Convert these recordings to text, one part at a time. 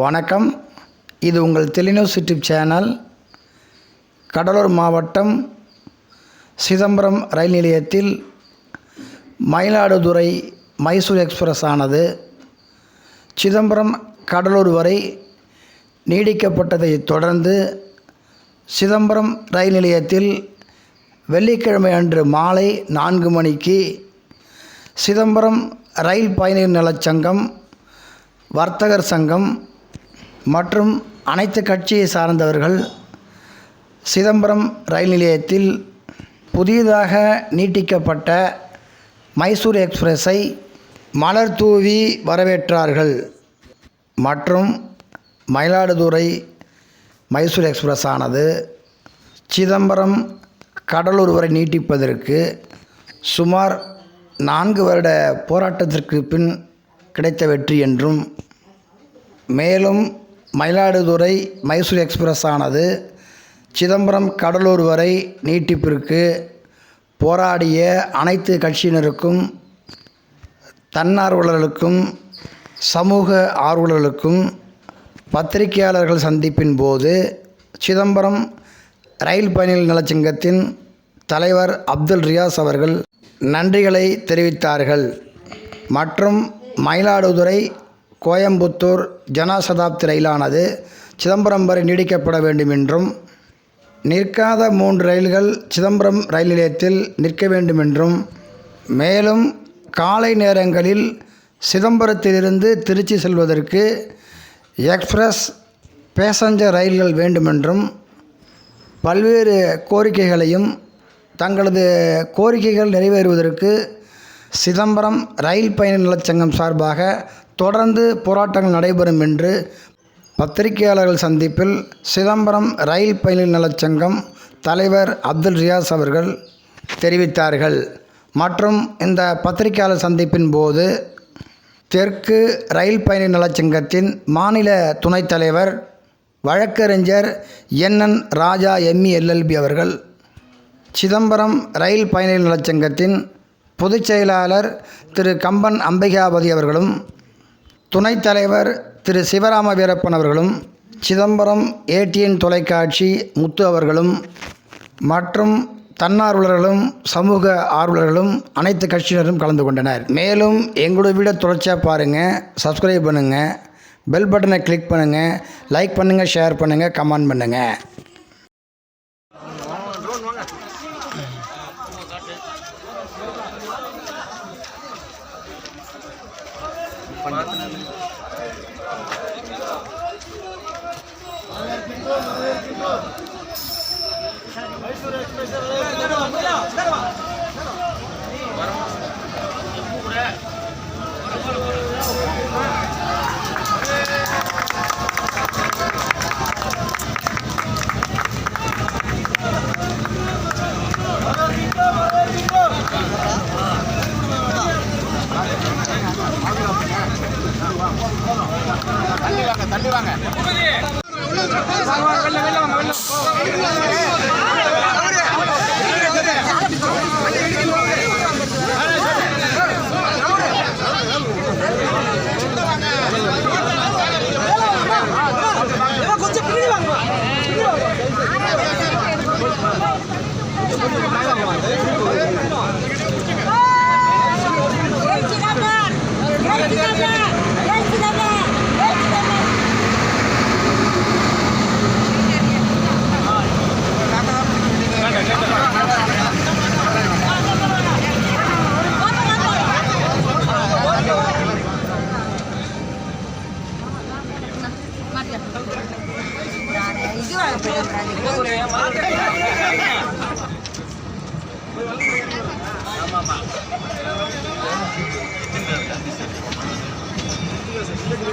வணக்கம். இது உங்கள் டெலினியூஸ் யூடியூப் சேனல் கடலூர் மாவட்டம் சிதம்பரம் ரயில் நிலையத்தில் மயிலாடுதுறை மைசூர் எக்ஸ்பிரஸ் ஆனது. சிதம்பரம் கடலூர் வரை நீடிக்கப்பட்டதைத் தொடர்ந்து சிதம்பரம் ரயில் நிலையத்தில் வெள்ளிக்கிழமை அன்று மாலை நான்கு மணிக்கு சிதம்பரம் ரயில் பயணிகள் நலச்சங்கம் வர்த்தகர் சங்கம் மற்றும் அனைத்து கட்சியை சார்ந்தவர்கள் சிதம்பரம் ரயில் நிலையத்தில் புதிதாக நீட்டிக்கப்பட்ட மைசூர் எக்ஸ்பிரஸை மலர் தூவி வரவேற்றார்கள். மற்றும் மயிலாடுதுறை மைசூர் எக்ஸ்பிரஸ் ஆனது சிதம்பரம் கடலூர் வரை நீட்டிப்பதற்கு சுமார் நான்கு வருட போராட்டத்திற்கு பின் கிடைத்த வெற்றி என்றும் மேலும் மயிலாடுதுறை மைசூர் எக்ஸ்பிரஸ் ஆனது சிதம்பரம் கடலூர் வரை நீட்டிப்பிற்கு போராடிய அனைத்து கட்சியினருக்கும் தன்னார்வலர்களுக்கும் சமூக ஆர்வலர்களுக்கும் பத்திரிகையாளர்கள் சந்திப்பின் போது சிதம்பரம் ரயில் பயணிகள் நலச்சங்கத்தின் தலைவர் அப்துல் ரியாஸ் அவர்கள் நன்றிகளை தெரிவித்தார்கள். மற்றும் மயிலாடுதுறை கோயம்புத்தூர் ஜனசதாப்தி ரயிலானது சிதம்பரம் வரை நீடிக்கப்பட வேண்டும் என்றும் நிற்காத மூன்று ரயில்கள் சிதம்பரம் ரயில் நிலையத்தில் நிற்க வேண்டும் என்றும் மேலும் காலை நேரங்களில் சிதம்பரத்திலிருந்து திருச்சி செல்வதற்கு எக்ஸ்பிரஸ் பேசஞ்சர் ரயில்கள் வேண்டுமென்றும் பல்வேறு கோரிக்கைகளையும் தங்களது கோரிக்கைகள் நிறைவேறுவதற்கு சிதம்பரம் ரயில் பயண நலச்சங்கம் சார்பாக தொடர்ந்து போராட்டங்கள் நடைபெறும் என்று பத்திரிகையாளர்கள் சந்திப்பில் சிதம்பரம் ரயில் பயண நலச்சங்கம் தலைவர் அப்துல் ரியாஸ் அவர்கள் தெரிவித்தார்கள். மற்றும் இந்த பத்திரிகையாளர் சந்திப்பின் போது தெற்கு ரயில் பயண நலச்சங்கத்தின் மாநில துணைத் தலைவர் வழக்கறிஞர் என்என் ராஜா எம்இ எல்எல்பி அவர்கள் சிதம்பரம் ரயில் பயண நலச்சங்கத்தின் பொதுச் செயலாளர் திரு கம்பன் அம்பிகாபதி அவர்களும் துணைத் தலைவர் திரு சிவராம வீரப்பன் அவர்களும் சிதம்பரம் ஏடிஎன் தொலைக்காட்சி முத்து அவர்களும் மற்றும் தன்னார்வலர்களும் சமூக ஆர்வலர்களும் அனைத்து கட்சியினரும் கலந்து கொண்டனர். மேலும் எங்களுடைய வீடியோ தொடர்ச்சியாக பாருங்கள் சப்ஸ்கிரைப் பண்ணுங்கள் பெல் பட்டனை கிளிக் பண்ணுங்கள் லைக் பண்ணுங்கள் ஷேர் பண்ணுங்கள் கமெண்ட் பண்ணுங்கள்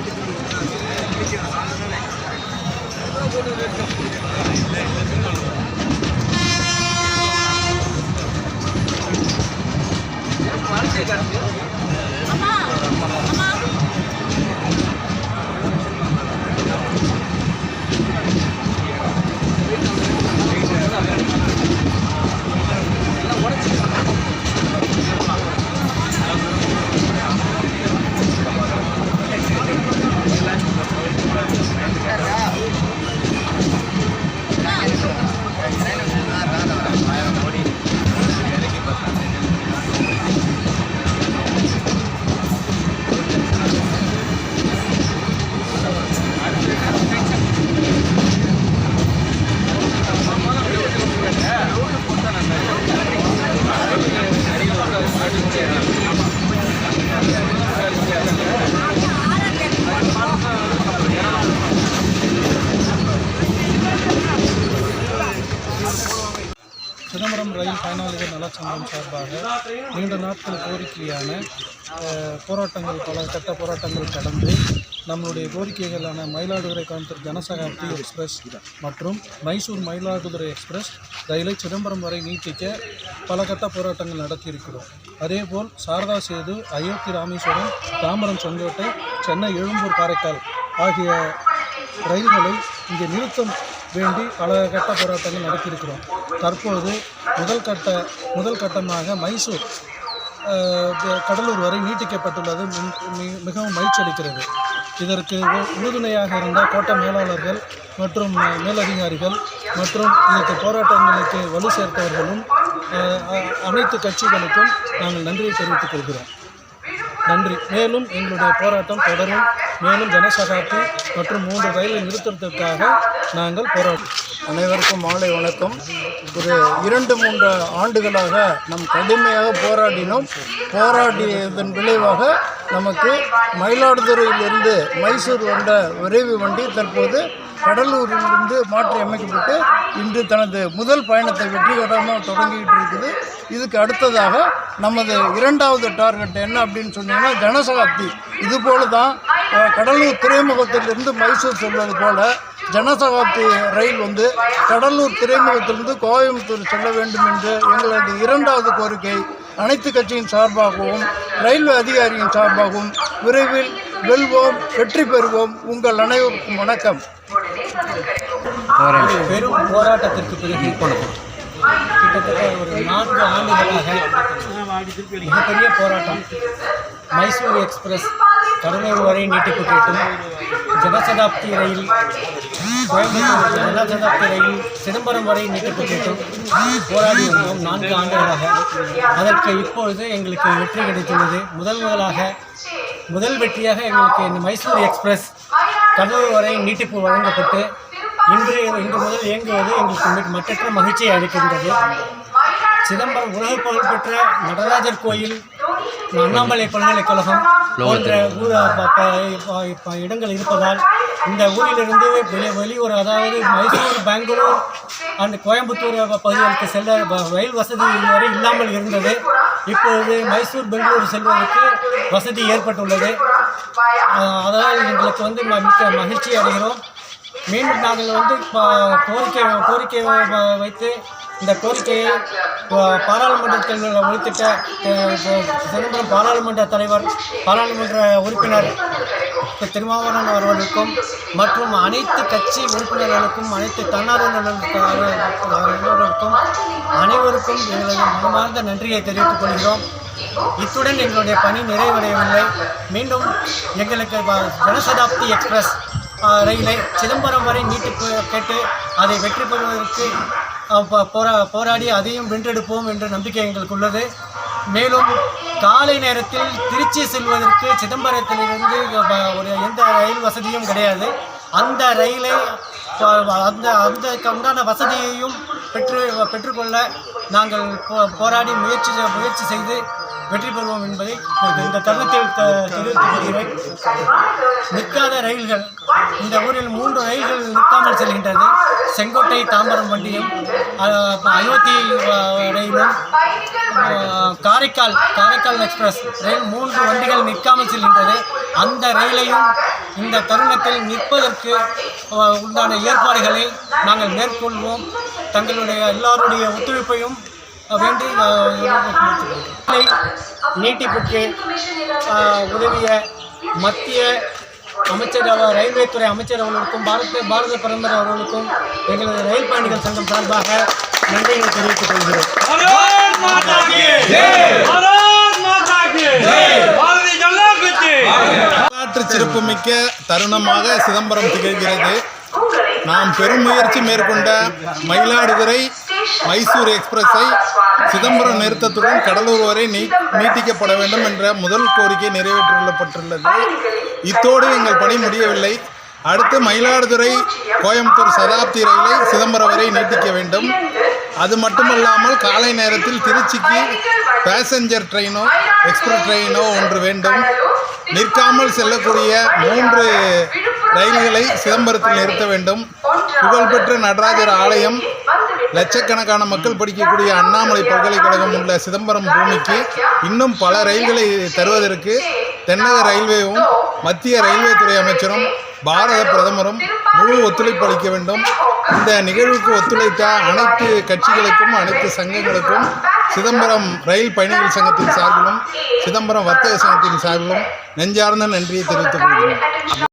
Thank you. சங்கம் சார்பாக நீண்ட நாட்கள் கோரிக்கையான போராட்டங்கள் பல கட்ட போராட்டங்கள் கடந்து நம்மளுடைய கோரிக்கைகளான மயிலாடுதுறை கோயம்புத்தூர் ஜனசகாப்தி எக்ஸ்பிரஸ் மற்றும் மைசூர் மயிலாடுதுறை எக்ஸ்பிரஸ் ரயிலை சிதம்பரம் வரை நீட்டிக்க பல கட்ட போராட்டங்கள் நடத்தியிருக்கிறோம். அதேபோல் சாரதா சேது அயோத்தி ராமேஸ்வரம் தாம்பரம் செங்கோட்டை சென்னை எழும்பூர் காரைக்கால் ஆகிய ரயில்களை இங்கே நிறுத்தம் வேண்டி பல கட்ட போராட்டங்கள் நடத்தியிருக்கிறோம். தற்பொழுது முதல் கட்ட முதல் கட்டமாக மைசூர் கடலூர் வரை நீட்டிக்கப்பட்டுள்ளது. மின்- மி- மிகவும் மகிழ்ச்சியளிக்கிறது இதற்கு உறுதுணையாக இருந்த கோட்ட மேலாளர்கள் மற்றும் மேலதிகாரிகள் மற்றும் இதற்கு போராட்டங்களுக்கு வலு சேர்த்தவர்களும் அனைத்து கட்சிகளுக்கும் நாங்கள் நன்றியை தெரிவித்துக் கொள்கிறோம். நன்றி. மேலும் எங்களுடைய போராட்டம் தொடரும். மேலும் ஜனசகாப்தி மற்றும் மூன்று ரயிலை நிறுத்தத்திற்காக நாங்கள் போராடுவோம் அனைவருக்கும் மாலை வணக்கம். ஒரு இரண்டு மூன்று ஆண்டுகளாக நாம் கடுமையாக போராடினோம். போராடியதன் விளைவாக நமக்கு மயிலாடுதுறையிலிருந்து மைசூர் வந்த விரைவு வண்டி தற்போது கடலூரிலிருந்து மாற்றி அமைக்கப்பட்டு இன்று தனது முதல் பயணத்தை வெற்றிகரமாக தொடங்கிட்டு இருக்குது. இதுக்கு அடுத்ததாக நமது இரண்டாவது டார்கெட் என்ன அப்படின்னு சொன்னீங்கன்னா ஜனசகாப்தி. இது போல தான் கடலூர் துறைமுகத்திலிருந்து மைசூர் செல்வது போல ஜனசகாப்தி ரயில் வந்து கடலூர் துறைமுகத்திலிருந்து கோயம்புத்தூர் செல்ல வேண்டும் என்று எங்களது இரண்டாவது கோரிக்கை அனைத்து கட்சியின் சார்பாகவும் ரயில்வே அதிகாரியின் சார்பாகவும் விரைவில் வெல்வோம் வெற்றி பெறுவோம். உங்கள் அனைவருக்கும் வணக்கம். பெரும் போராட்டத்திற்கு பிறகு கிட்டத்தட்ட ஒரு நான்கு ஆண்டுகளாக மிகப்பெரிய போராட்டம். மைசூர் எக்ஸ்பிரஸ் கடலூர் வரை நீட்டிப்பு கேட்டும் ஜனசதாப்தி ரயில் கோயம்புத்தூர் ஜனசதாப்தி ரயில் சிதம்பரம் வரை நீட்டிப்பு கேட்டும் போராடி வந்தோம் நான்கு ஆண்டுகளாக. அதற்கு இப்பொழுது எங்களுக்கு வெற்றி கிடைத்துள்ளது. முதல் முதலாக முதல் வெற்றியாக எங்களுக்கு இந்த மைசூர் எக்ஸ்பிரஸ் கடலூர் வரை நீட்டிப்பு வழங்கப்பட்டு இன்று இன்று முதல் இயங்குவது எங்களுக்கு மிக மற்றற்ற மகிழ்ச்சியை அளிக்கின்றது. சிதம்பரம் உலக புகழ்பெற்ற நடராஜர் கோயில் அண்ணாமலை பல்கலைக்கழகம் போன்ற ஊர் இடங்கள் இருப்பதால் இந்த ஊரிலிருந்து வெளி வெளியூர் அதாவது மைசூர் பெங்களூர் அந்த கோயம்புத்தூர் பகுதிகளுக்கு செல்ல ரயில் வசதி இதுவரை இல்லாமல் இருந்தது. இப்பொழுது மைசூர் பெங்களூர் செல்வதற்கு வசதி ஏற்பட்டுள்ளது. அதனால் எங்களுக்கு வந்து மிக்க மகிழ்ச்சி அடைகிறோம். மீண்டும் நாங்கள் வந்து கோரிக்கை கோரிக்கை வைத்து இந்த கோரிக்கையை பாராளுமன்றத்தில் ஒழித்திட்ட சிதம்பரம் பாராளுமன்ற தலைவர் பாராளுமன்ற உறுப்பினர் திரு திருமாவளவன் அவர்களுக்கும் மற்றும் அனைத்து கட்சி உறுப்பினர்களுக்கும் அனைத்து தன்னார்வலர்களுக்கும் அனைவருக்கும் எங்களது மனமார்ந்த நன்றியை தெரிவித்துக் கொள்கிறோம். இத்துடன் எங்களுடைய பணி நிறைவடையவில்லை. மீண்டும் எங்களுக்கு ஜனசதாப்தி எக்ஸ்பிரஸ் ரயிலை சிதம்பரம் வரை நீட்டு கேட்டு அதை வெற்றி பெறுவதற்கு போரா போராடி அதையும் வென்றெடுப்போம் என்ற நம்பிக்கை எங்களுக்கு உள்ளது. மேலும் காலை நேரத்தில் திருச்சி செல்வதற்கு சிதம்பரத்திலிருந்து ஒரு எந்த ரயில் வசதியும் கிடையாது. அந்த ரயிலை அந்த அந்த உண்டான வசதியையும் பெற்று பெற்றுக்கொள்ள நாங்கள் போ- போராடி முயற்சி முயற்சி செய்து வெற்றி பெறுவோம் என்பதை இந்த தருணத்தில் த- தெரிவித்துக் கொள்கிறேன் நிற்காத ரயில்கள். இந்த ஊரில் மூன்று ரயில்கள் நிற்காமல் செல்கின்றது. செங்கோட்டை தாம்பரம் வண்டியும் அயோத்தி ரயிலும் காரைக்கால் காரைக்கால் எக்ஸ்பிரஸ் ரயில் மூன்று வண்டிகள் நிற்காமல் செல்கின்றது. அந்த ரயிலையும் இந்த தருணத்தில் நிற்பதற்கு உண்டான ஏற்பாடுகளை நாங்கள் மேற்கொள்வோம். தங்களுடைய எல்லாருடைய ஒத்துழைப்பையும் வேண்டி நீட்டிப்புக்கு உதவிய மத்திய அமைச்சர் ரயில்வே துறை அமைச்சர் அவர்களுக்கும் பாரத பாரத பிரதமர் அவர்களுக்கும் எங்களது ரயில் பயணிகள் சங்கம் சார்பாக நன்றிகளை தெரிவித்துக் கொள்கிறோம். வரலாற்று சிறப்புமிக்க தருணமாக சிதம்பரம் திகழ்கிறது. நாம் பெரும் முயற்சி மேற்கொண்ட மயிலாடுதுறை மைசூர் எக்ஸ்பிரஸை சிதம்பரம் நிறுத்தத்துடன் கடலூர் வரை நீ நீட்டிக்கப்பட வேண்டும் என்ற முதல் கோரிக்கை நிறைவேற்றப்பட்டுள்ளது. இத்தோடு எங்கள் பணி முடியவில்லை. அடுத்து மயிலாடுதுறை கோயம்புத்தூர் சதாப்தி ரயிலை சிதம்பரம் வரை நீட்டிக்க வேண்டும். அது மட்டுமல்லாமல் காலை நேரத்தில் திருச்சிக்கு பேசஞ்சர் ட்ரெயினோ எக்ஸ்பிரஸ் ட்ரெயினோ ஒன்று வேண்டும். நிற்காமல் செல்லக்கூடிய மூன்று ரயில்களை சிதம்பரத்தில் நிறுத்த வேண்டும். புகழ்பெற்ற நடராஜர் ஆலயம் லட்சக்கணக்கான மக்கள் படிக்கக்கூடிய அண்ணாமலை பல்கலைக்கழகம் உள்ள சிதம்பரம் பூமிக்கு இன்னும் பல ரயில்களை தருவதற்கு தென்னக ரயில்வேவும் மத்திய ரயில்வே துறை அமைச்சரும் பாரத பிரதமரும் முழு ஒத்துழைப்பு அளிக்க வேண்டும். இந்த நிகழ்வுக்கு ஒத்துழைத்த அனைத்து கட்சிகளுக்கும் அனைத்து சங்கங்களுக்கும் சிதம்பரம் ரயில் பயணிகள் சங்கத்தின் சார்பிலும் சிதம்பரம் வர்த்தக சங்கத்தின் சார்பிலும் நெஞ்சார்ந்த நன்றியை தெரிவித்துக் கொள்கிறேன்.